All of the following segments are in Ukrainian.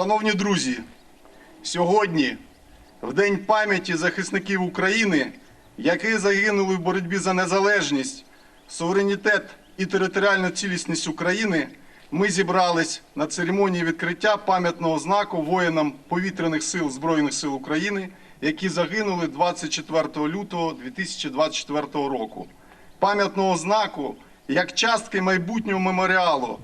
Шановні друзі, сьогодні, в День пам'яті захисників України, які загинули в боротьбі за незалежність, суверенітет і територіальну цілісність України, ми зібрались на церемонії відкриття пам'ятного знаку воїнам повітряних сил Збройних сил України, які загинули 24 лютого 2024 року. Пам'ятного знаку як частки майбутнього меморіалу,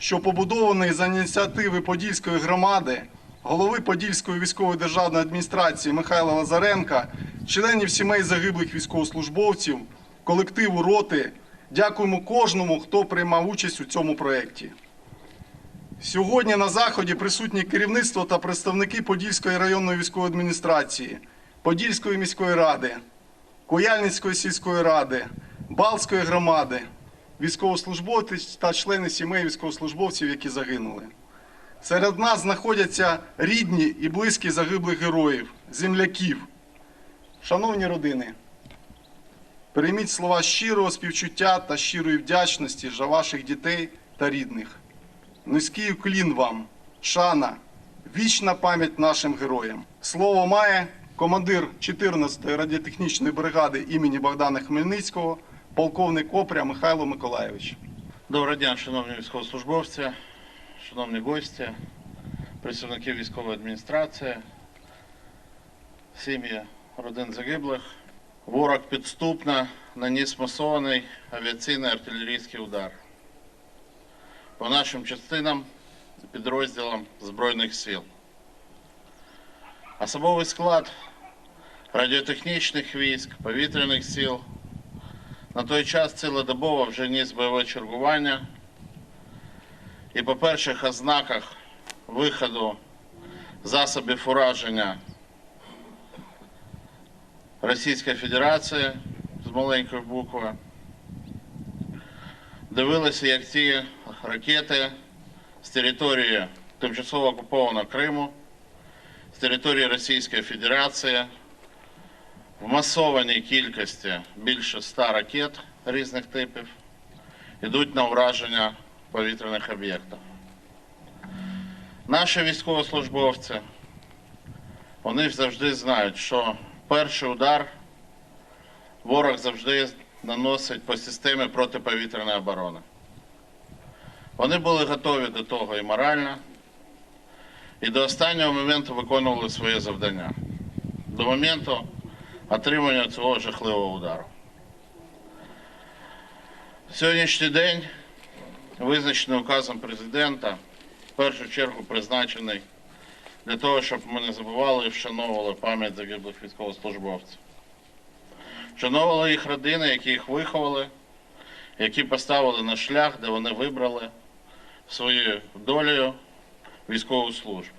що побудований за ініціативи Подільської громади, голови Подільської військової державної адміністрації Михайла Лазаренка, членів сімей загиблих військовослужбовців, колективу роти. Дякуємо кожному, хто приймав участь у цьому проєкті. Сьогодні на заході присутні керівництво та представники Подільської районної військової адміністрації, Подільської міської ради, Куяльницької сільської ради, Балтської громади, військовослужбовці та члени сімей військовослужбовців, які загинули. Серед нас знаходяться рідні і близькі загиблих героїв, земляків. Шановні родини, прийміть слова щирого співчуття та щирої вдячності за ваших дітей та рідних. Низький уклін вам, шана, вічна пам'ять нашим героям. Слово має командир 14-ї радіотехнічної бригади імені Богдана Хмельницького, полковник Опря Михайло Миколаєвич. Доброго дня, шановні військовослужбовці, шановні гості, працівники військової адміністрації, сім'ї родин загиблих. Ворог підступно наніс масований авіаційний артилерійський удар по нашим частинам і підрозділам Збройних сил. Особовий склад радіотехнічних військ, повітряних сил на той час цілодобово вже ніс бойове чергування. І по перших ознаках виходу засобів ураження Російської Федерації з маленької букви дивилися, як ці ракети з території тимчасово окупованого Криму, з території Російської Федерації в масованій кількості більше ста ракет різних типів йдуть на ураження повітряних об'єктів. Наші військовослужбовці, вони завжди знають, що перший удар ворог завжди наносить по системі протиповітряної оборони. Вони були готові до того і морально, і до останнього моменту виконували своє завдання. До моменту отримання цього жахливого удару. Сьогоднішній день визначений указом президента, в першу чергу призначений для того, щоб ми не забували і вшановували пам'ять загиблих військовослужбовців. Вшановували їх родини, які їх виховали, які поставили на шлях, де вони вибрали своєю долею військову службу.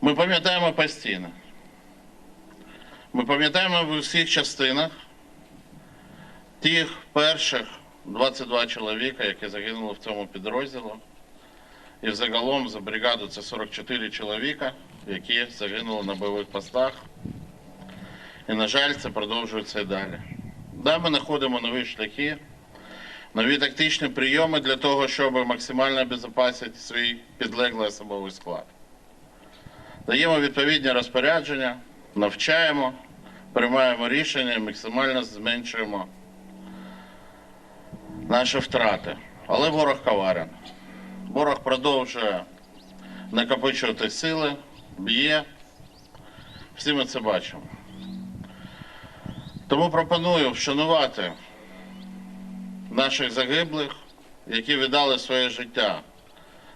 Ми пам'ятаємо постійно. Ми пам'ятаємо в усіх частинах тих перших 22 чоловіка, які загинули в цьому підрозділі. І взагалом за бригаду це 44 чоловіка, які загинули на бойових постах. І, на жаль, це продовжується і далі. Да, ми знаходимо нові шляхи, нові тактичні прийоми для того, щоб максимально обезопасити свій підлеглий особовий склад. Даємо відповідні розпорядження, навчаємо, приймаємо рішення максимально зменшуємо наші втрати. Але ворог коварен. Ворог продовжує накопичувати сили, б'є. Всі ми це бачимо. Тому пропоную вшанувати наших загиблих, які віддали своє життя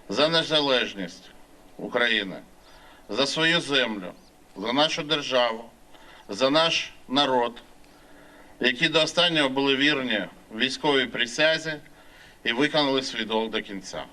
за незалежність України, за свою землю, за нашу державу, за наш народ, які до останнього були вірні військовій присязі і виконали свій долг до кінця.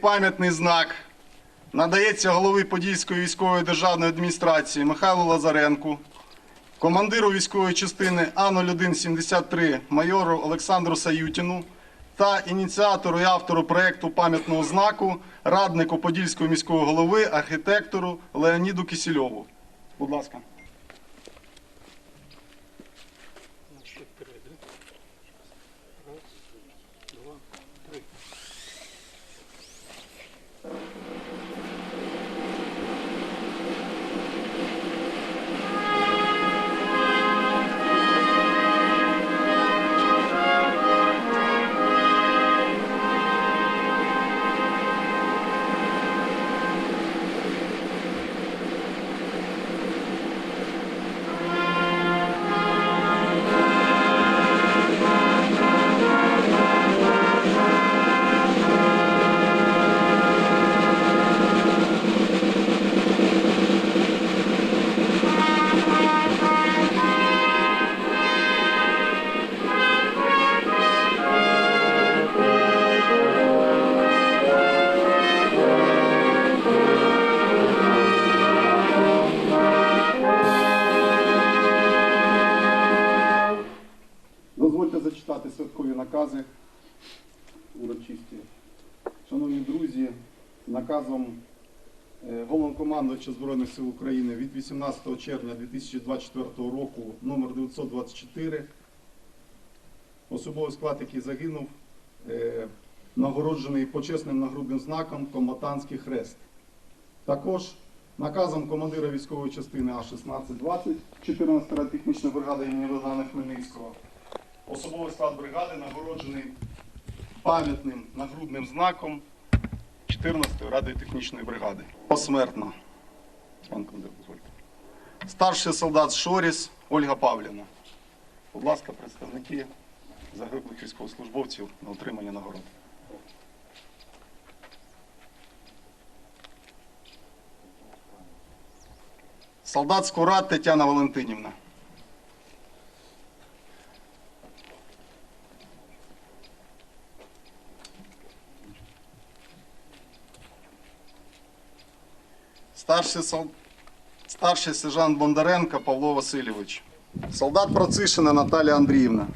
Пам'ятний знак надається голові Подільської військової державної адміністрації Михайлу Лазаренку, командиру військової частини А0173 майору Олександру Саютіну та ініціатору і автору проекту пам'ятного знаку, раднику Подільського міського голови, архітектору Леоніду Кисельову. Будь ласка. Головнокомандувача Збройних сил України від 18 червня 2024 року номер 924 особовий склад, який загинув, е, нагороджений почесним нагрудним знаком Комбатантський хрест. Також наказом командира військової частини А-1620 14 технічної бригади імені Богдана Хмельницького Особовий склад бригади нагороджений пам'ятним нагрудним знаком 14-ї радіотехнічної бригади. Посмертно. Командир, дозвольте. Старший солдат Шоріс Ольга Павлівна. Будь ласка, представники загиблих військовослужбовців на отримання нагород. Солдат Скурат Тетяна Валентинівна. Старший, сол... Старший сержант Бондаренко Павло Васильович. Солдат Процишина Наталія Андріївна.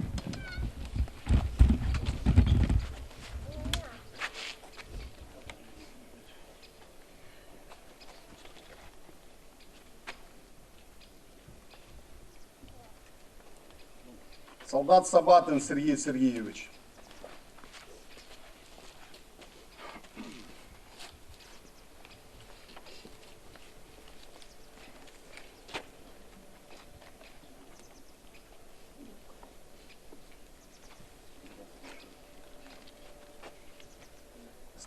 Солдат Сабатин Сергій Сергійович.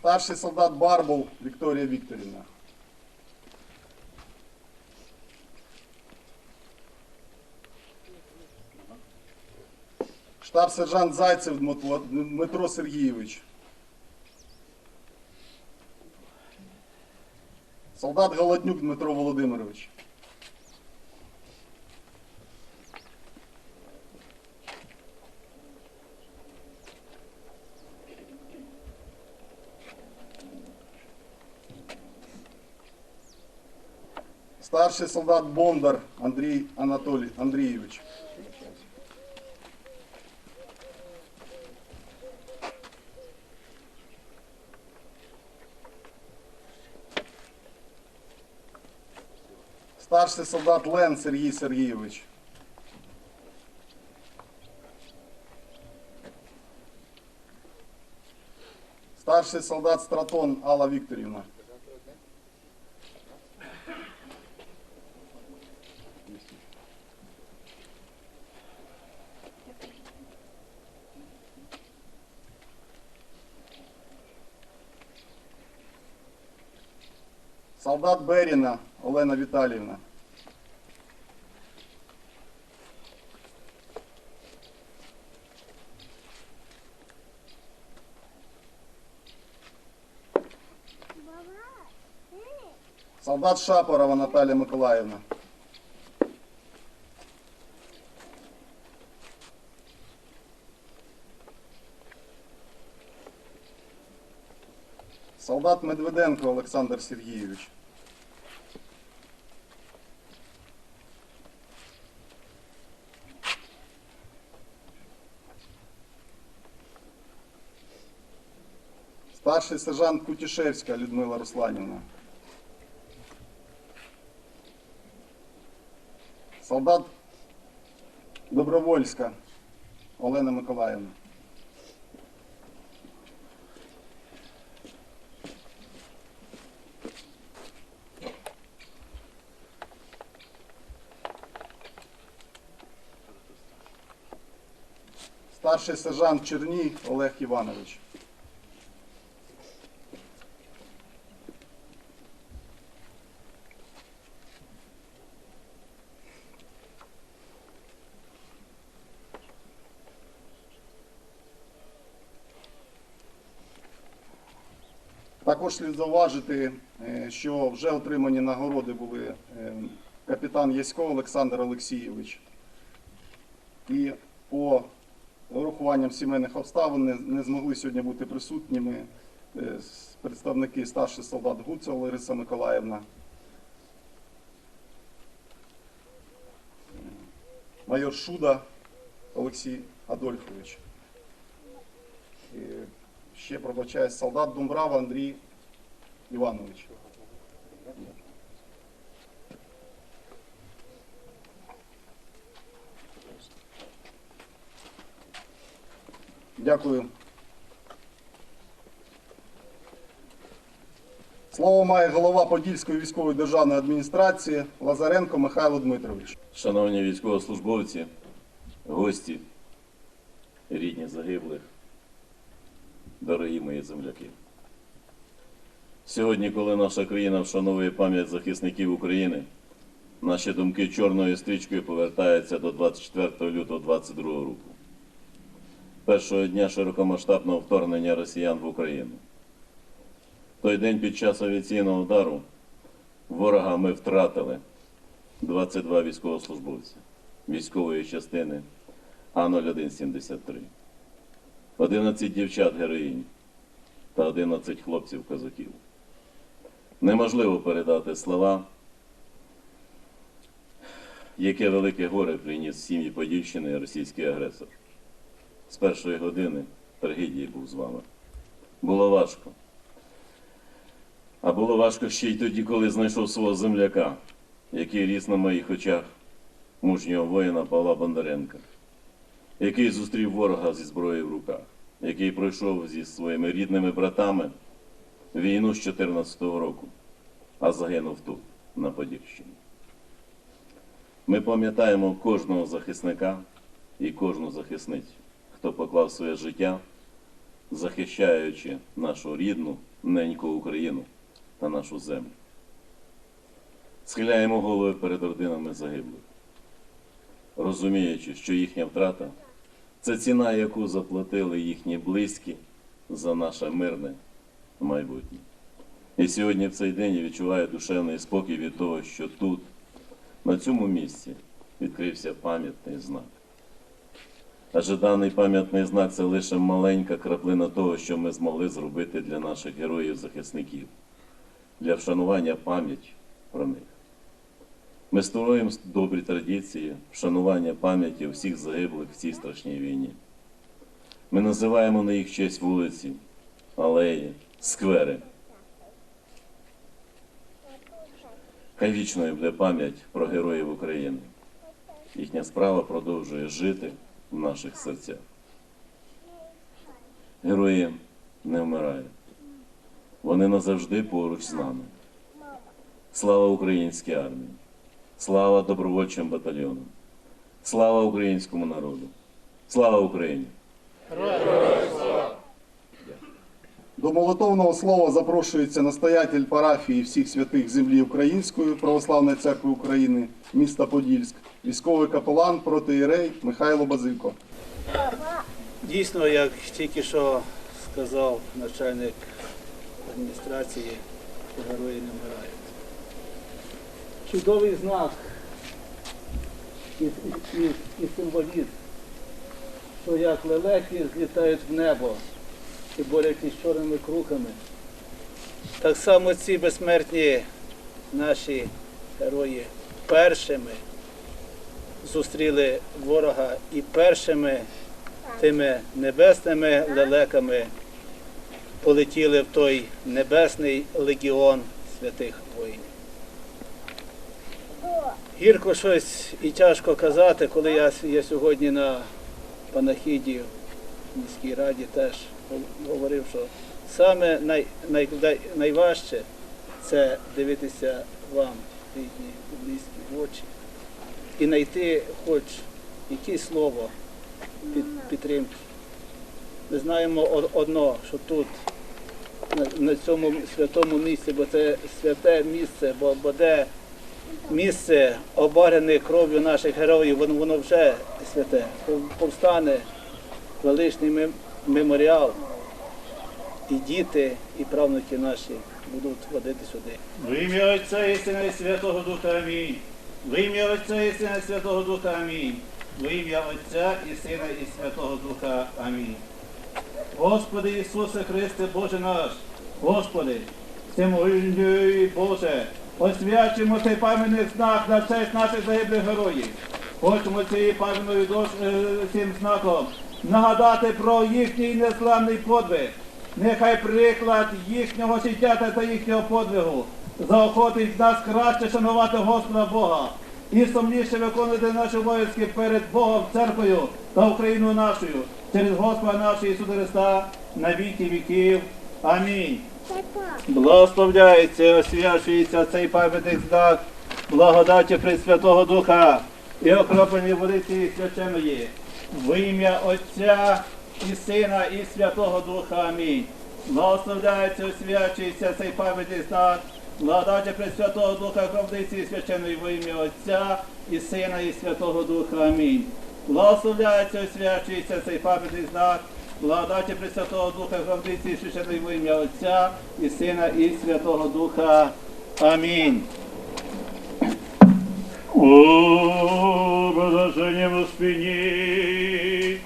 Старший солдат Барбул Вікторія Вікторівна. Штаб-сержант Зайцев Дмитро, Сергійович. Солдат Голоднюк Дмитро Володимирович. Старший солдат Бондар Андрій Анатолій Андрійович. Старший солдат Лен Сергій Сергійович. Старший солдат Стратон Алла Вікторівна. Солдат Беріна Олена Віталіївна. Солдат Шапорова Наталія Миколаївна. Солдат Медведенко Олександр Сергійович. Старший сержант Кутішевська Людмила Русланівна. Солдат Добровольська Олена Миколаївна. Старший сержант Черній Олег Іванович. Також слід зауважити, е, що вже отримані нагороди були е, капітан Ясько Олександр Олексійович. І по урахуванням сімейних обставин не, не змогли сьогодні бути присутніми е, представники старший солдат Гуцел Лариса Миколаївна. Майор Шуда Олексій Адольфович. Ще пробачає солдат Думбрава Андрій Іванович. Дякую. Слово має голова Подільської військової державної адміністрації Лазаренко Михайло Дмитрович. Шановні військовослужбовці, гості, рідні загиблих, дорогі мої земляки. Сьогодні, коли наша країна вшановує пам'ять захисників України, наші думки чорною стрічкою повертаються до 24 лютого 22 року, першого дня широкомасштабного вторгнення росіян в Україну. Той день під час авіаційного удару ворога ми втратили 22 військовослужбовці військової частини А-0173, 11 дівчат героїнь та 11 хлопців козаків. Неможливо передати слова, яке велике горе приніс сім'ї Подільщини російський агресор. З першої години трагедії був з вами. Було важко. А було важко ще й тоді, коли знайшов свого земляка, який ріс на моїх очах мужнього воїна Павла Бондаренка, який зустрів ворога зі зброєю в руках, який пройшов зі своїми рідними братами війну з 14-го року, а загинув тут, на Подільщині. Ми пам'ятаємо кожного захисника і кожну захисницю, хто поклав своє життя, захищаючи нашу рідну, неньку Україну та нашу землю. Схиляємо голови перед родинами загиблих, розуміючи, що їхня втрата це ціна, яку заплатили їхні близькі за наше мирне майбутнє. І сьогодні в цей день я відчуваю душевний спокій від того, що тут, на цьому місці, відкрився пам'ятний знак. Адже даний пам'ятний знак це лише маленька краплина того, що ми змогли зробити для наших героїв-захисників, для вшанування пам'яті про них. Ми створюємо добрі традиції вшанування пам'яті всіх загиблих в цій страшній війні. Ми називаємо на їх честь вулиці, алеї, сквери. Хай вічною буде пам'ять про героїв України. Їхня справа продовжує жити в наших серцях. Герої не вмирають. Вони назавжди поруч з нами. Слава українській армії! Слава добровольчим батальйонам! Слава українському народу! Слава Україні! До молитовного слова запрошується настоятель парафії всіх святих землі Української православної церкви України, міста Подільськ, військовий капелан протиєрей Михайло Базилко. Дійсно, як тільки що сказав начальник адміністрації, герої не вмирають. Чудовий знак і, і, і, і символізм, що як лелеки злітають в небо і борються з чорними круками, Так само ці безсмертні наші герої першими зустріли ворога і першими тими небесними лелеками полетіли в той небесний легіон святих воїнів. Гірко щось і тяжко казати, коли я, я сьогодні на панахіді в міській раді теж говорив, що саме най, най, най, найважче це дивитися вам, рідні, близькі в очі, і знайти хоч якесь слово під, підтримки. Ми знаємо од- одно, що тут, на, на цьому святому місці, бо це святе місце, бо, бо де місце обарене кров'ю наших героїв, воно, воно вже святе. Повстане величний меморіал, і діти, і правнуки наші будуть водити сюди. В ім'я Отця і і Святого Духа Амінь. В ім'я Отця і і Святого Духа Амінь. В ім'я Отця і Сина і Святого Духа Амінь. Господи Ісусе Христе, Боже наш, Господи, всемогутній Боже, освячимо цей пам'ятний знак на честь наших загиблих героїв. Хочемо цією пам'ятною е, цим знаком нагадати про їхній незламний подвиг. Нехай приклад їхнього життя та- їхнього подвигу заохотить нас краще шанувати Господа Бога і сумніше виконувати наші обов'язки перед Богом, церквою та Україною нашою через Господа нашого Ісуса Христа на віки віків. Амінь. Благословляється, освячується цей пам'ятник знак благодаті Пресвятого Духа і окроплені води цієї священої. В ім'я Отця і Сина, і Святого Духа. Амінь. Благословляється, освячується цей пам'ятний знак благодаті Пресвятого Духа кровниці священої в ім'я Отця і Сина, і Святого Духа. Амінь. Благословляється, освячується цей пам'ятний знак благодаті Пресвятого Духа кровниці священої в ім'я Отця і Сина, і Святого Духа. Амінь. У спині,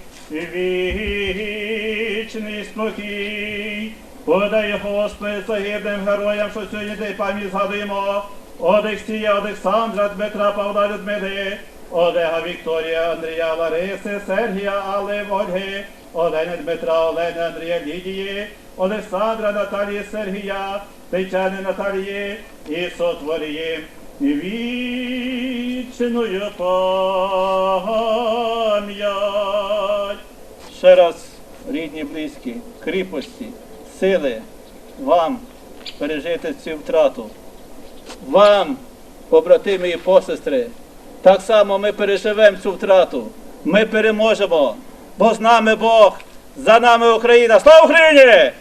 вічний спокій, подай Господи загиблим героям, що сьогодні цей пам'ять згадуємо, Одексія, Олександра, Дмитра, Павла, Людмили, Олега, Вікторія, Андрія, Лариси, Сергія, Алли, Ольги, Олени, Дмитра, Олени, Андрія, Лідії, Олександра, Наталії, Сергія, Тетяни, Наталії і сотворії вічною пам'ять. Ще раз, рідні, близькі, кріпості, сили вам пережити цю втрату. Вам, побратими і посестри, так само ми переживемо цю втрату. Ми переможемо, бо з нами Бог, за нами Україна. Слава Україні!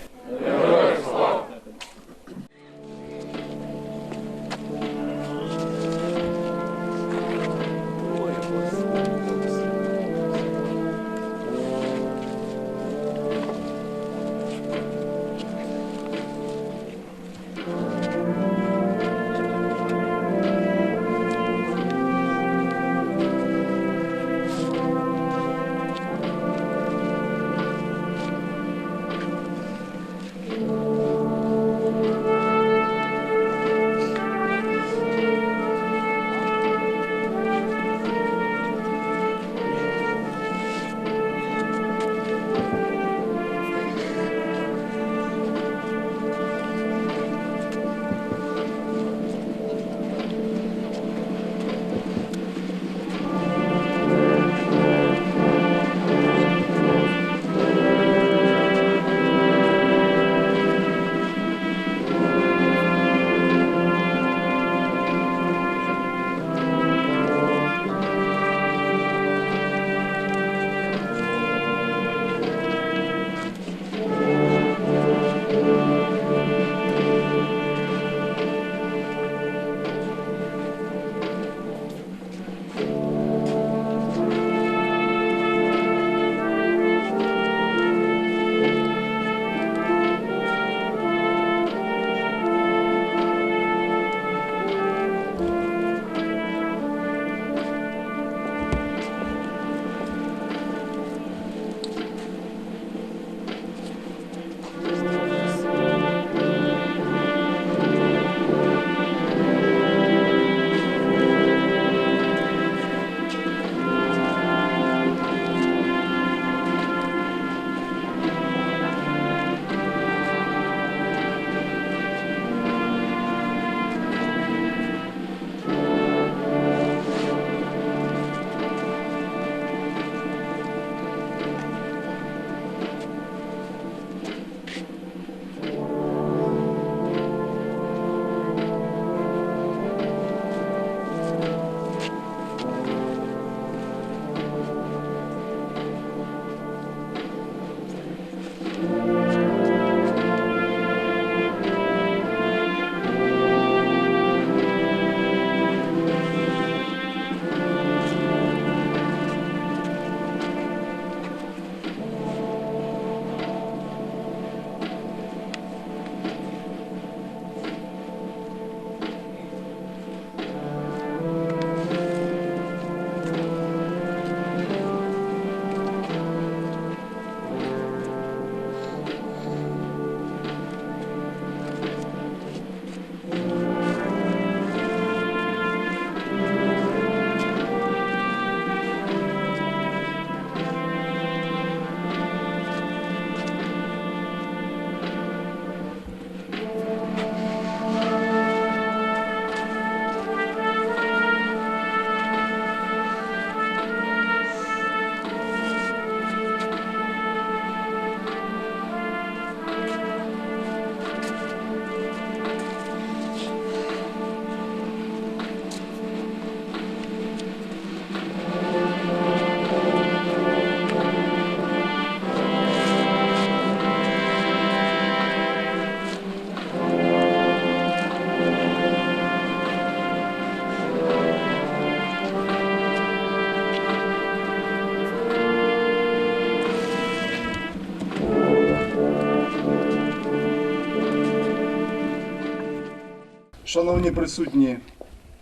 Шановні присутні,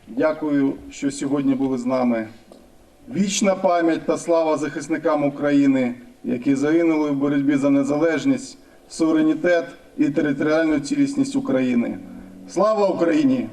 дякую, що сьогодні були з нами. Вічна пам'ять та слава захисникам України, які загинули в боротьбі за незалежність, суверенітет і територіальну цілісність України. Слава Україні!